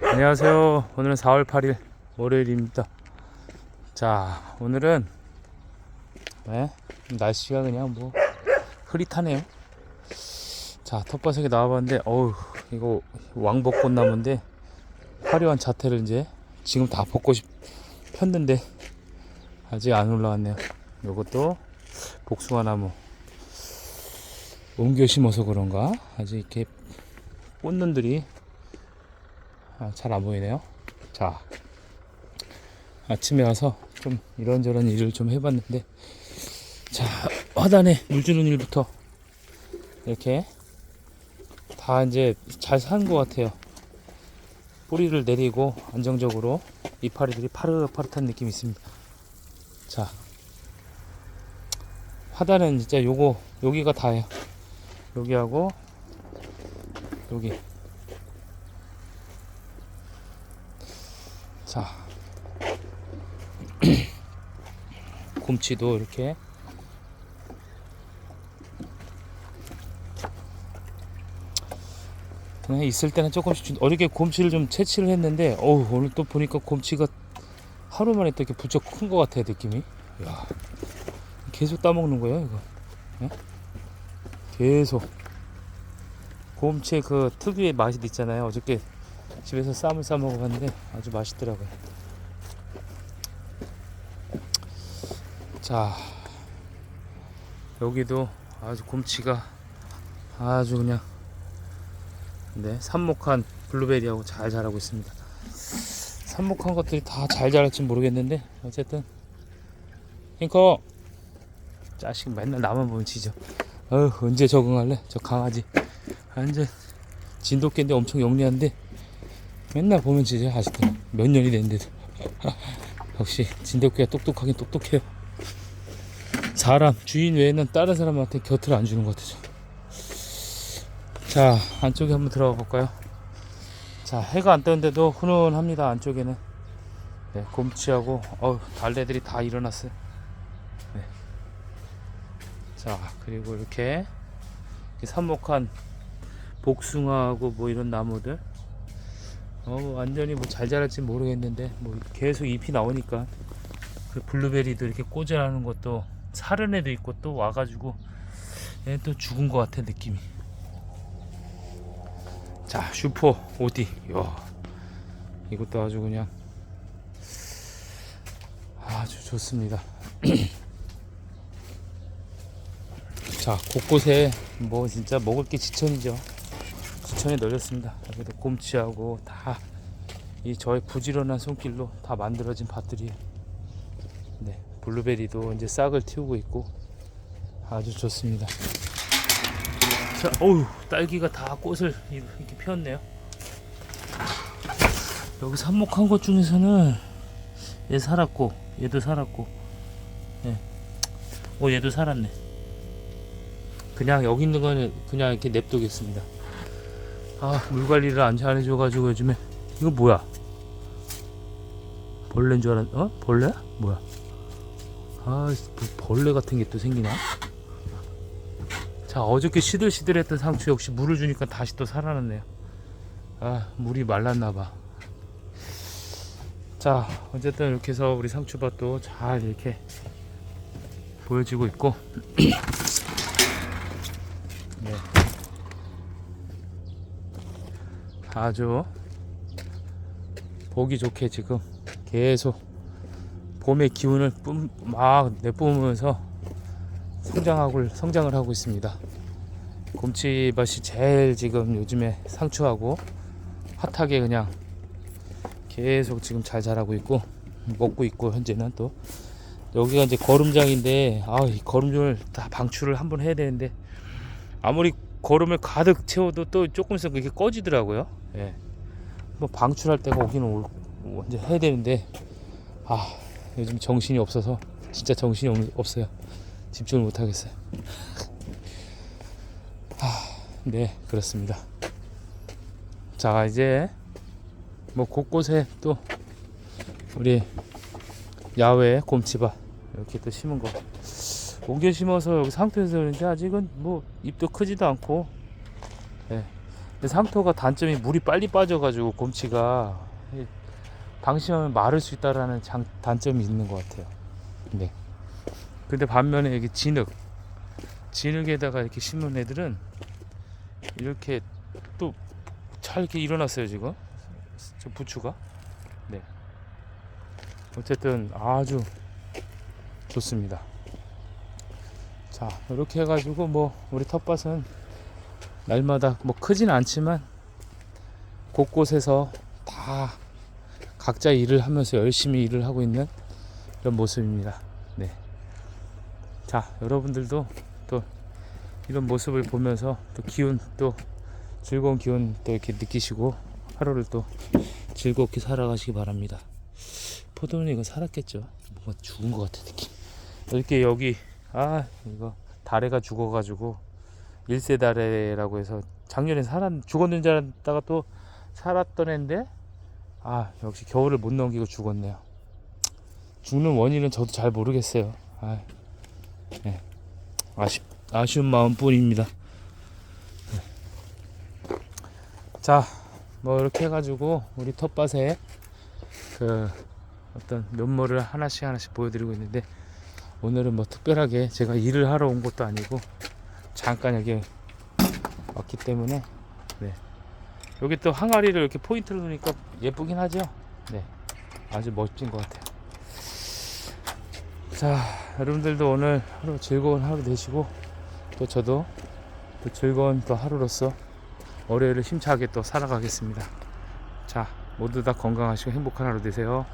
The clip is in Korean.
안녕하세요. 오늘은 4월 8일 월요일입니다. 자, 오늘은 네, 날씨가 그냥 뭐 흐릿하네요. 자, 텃밭에 나와봤는데, 어우, 이거 왕벚꽃 나무인데 화려한 자태를 이제 지금 다 벚꽃이 폈는데 아직 안 올라왔네요. 요것도 복숭아 나무 옮겨 심어서 그런가 아직 이렇게 꽃눈들이 아, 잘 안 보이네요. 자, 아침에 와서 좀 이런저런 일을 좀 해봤는데, 자, 화단에 물 주는 일부터 이렇게 다 이제 잘산것 같아요. 뿌리를 내리고 안정적으로 이파리들이 파릇파릇한 느낌이 있습니다. 자, 화단은 진짜 요거, 여기가 다예요. 여기하고, 여기. 자. 곰치도 이렇게. 그냥 있을 때는 조금씩 좀 어렵게 곰치를 좀 채취를 했는데 어우 오늘 또 보니까 곰치가 하루 만에 또 이렇게 부쩍 큰 것 같아요 느낌이. 야 계속 따먹는 거예요 이거. 예? 계속. 곰치의 그 특유의 맛이 있잖아요 어저께 집에서 쌈을 싸 먹어봤는데 아주 맛있더라고요. 자, 여기도 아주 곰치가 아주 그냥 네 삽목한 블루베리하고 잘 자라고 있습니다. 삽목한 것들이 다 잘 자랄지 모르겠는데 어쨌든 핑커 자식 맨날 나만 보면 지죠. 어 언제 적응할래? 저 강아지 완전 진돗개인데 엄청 영리한데 맨날 보면 진짜 아직도. 몇 년이 됐는데도 역시 진돗개가 똑똑하긴 똑똑해요. 사람 주인 외에는 다른 사람한테 곁을 안 주는 것 같아요 자 안쪽에 한번 들어가 볼까요? 자 해가 안 뜨는데도 훈훈합니다 안쪽에는. 네, 곰치하고 어우 달래들이 다 일어났어요. 네. 자 그리고 이렇게 삽목한 복숭아하고 뭐 이런 나무들 어, 완전히 뭐 잘 자랄지 모르겠는데 뭐 계속 잎이 나오니까 그 블루베리도 이렇게 꽂아나는 것도 사른 애도 있고 또 와가지고 얘 또 죽은 것 같아 느낌이. 자 슈퍼 오디. 야 이것도 아주 그냥 아주 좋습니다. 자 곳곳에 뭐 진짜 먹을 게 지천이죠 지천에 널렸습니다. 여기도 곰치하고 다 이 저의 부지런한 손길로 다 만들어진 밭들이에요. 네, 블루베리도 이제 싹을 틔우고 있고 아주 좋습니다. 자, 어우, 딸기가 다 꽃을 이렇게 피웠네요. 여기 삽목한 것 중에서는 얘 살았고, 얘도 살았고, 예. 어, 얘도 살았네. 그냥 여기 있는 거는 그냥 이렇게 냅두겠습니다. 아, 물 관리를 안 잘 해줘가지고 요즘에 이거 뭐야? 벌레인 줄 알았, 어? 벌레야? 뭐야? 아, 뭐 벌레 같은 게 또 생기나? 자, 어저께 시들시들했던 상추 역시 물을 주니까 다시 또 살아났네요. 아, 물이 말랐나봐. 자, 어쨌든 이렇게 해서 우리 상추밭도 잘 이렇게 보여지고 있고. 네. 아주 보기 좋게 지금 계속 봄의 기운을 뿜, 막 내뿜으면서 성장하고 성장을 하고 있습니다. 곰치밭이 제일 지금 요즘에 상추하고 핫하게 그냥 계속 지금 잘 자라고 있고 먹고 있고 현재는 또 여기가 이제 거름장인데 아이 거름을 다 방출을 한번 해야 되는데 아무리 거름을 가득 채워도 또 조금 있으면 이렇게 꺼지더라고요. 예. 뭐 방출할 때가 오기는 올, 언제 해야 되는데 아 요즘 정신이 없어서 진짜 정신이 없, 없어요. 집중을 못 하겠어요. 아, 네 그렇습니다. 자 이제 뭐 곳곳에 또 우리 야외 곰치밭 이렇게 또 심은 거 옮겨 심어서 여기 상태에서 그런지 아직은 뭐 잎도 크지도 않고 예. 상토가 단점이 물이 빨리 빠져가지고 곰치가 이 방심하면 마를 수 있다라는 장, 단점이 있는 것 같아요. 네. 근데 반면에 여기 진흙, 진흙에다가 이렇게 심은 애들은 이렇게 또 잘 이렇게 일어났어요 지금. 저 부추가. 네. 어쨌든 아주 좋습니다. 자 이렇게 해가지고 뭐 우리 텃밭은 날마다 뭐 크진 않지만 곳곳에서 다 각자 일을 하면서 열심히 일을 하고 있는 이런 모습입니다. 네. 자 여러분들도 또 이런 모습을 보면서 또 기운 또 즐거운 기운 또 이렇게 느끼시고 하루를 또 즐겁게 살아가시기 바랍니다. 포도는 이거 살았겠죠. 뭔가 죽은 것 같은 느낌. 이렇게 여기 아 이거 다래가 죽어가지고 일세 다래라고 해서 작년에 살았 죽었는 줄 알았다가 또 살았던 애인데 아 역시 겨울을 못 넘기고 죽었네요. 죽는 원인은 저도 잘 모르겠어요. 아, 네. 아쉽 아쉬운 마음뿐입니다. 네. 자, 뭐 이렇게 해가지고 우리 텃밭에 그 어떤 면모를 하나씩 하나씩 보여드리고 있는데 오늘은 뭐 특별하게 제가 일을 하러 온 것도 아니고 잠깐 여기 왔기 때문에 네. 여기 또 항아리를 이렇게 포인트로 놓으니까 예쁘긴 하죠. 네, 아주 멋진 것 같아요. 자, 여러분들도 오늘 하루 즐거운 하루 되시고 또 저도 또 즐거운 또 하루로서 월요일을 힘차게 또 살아가겠습니다. 자, 모두 다 건강하시고 행복한 하루 되세요.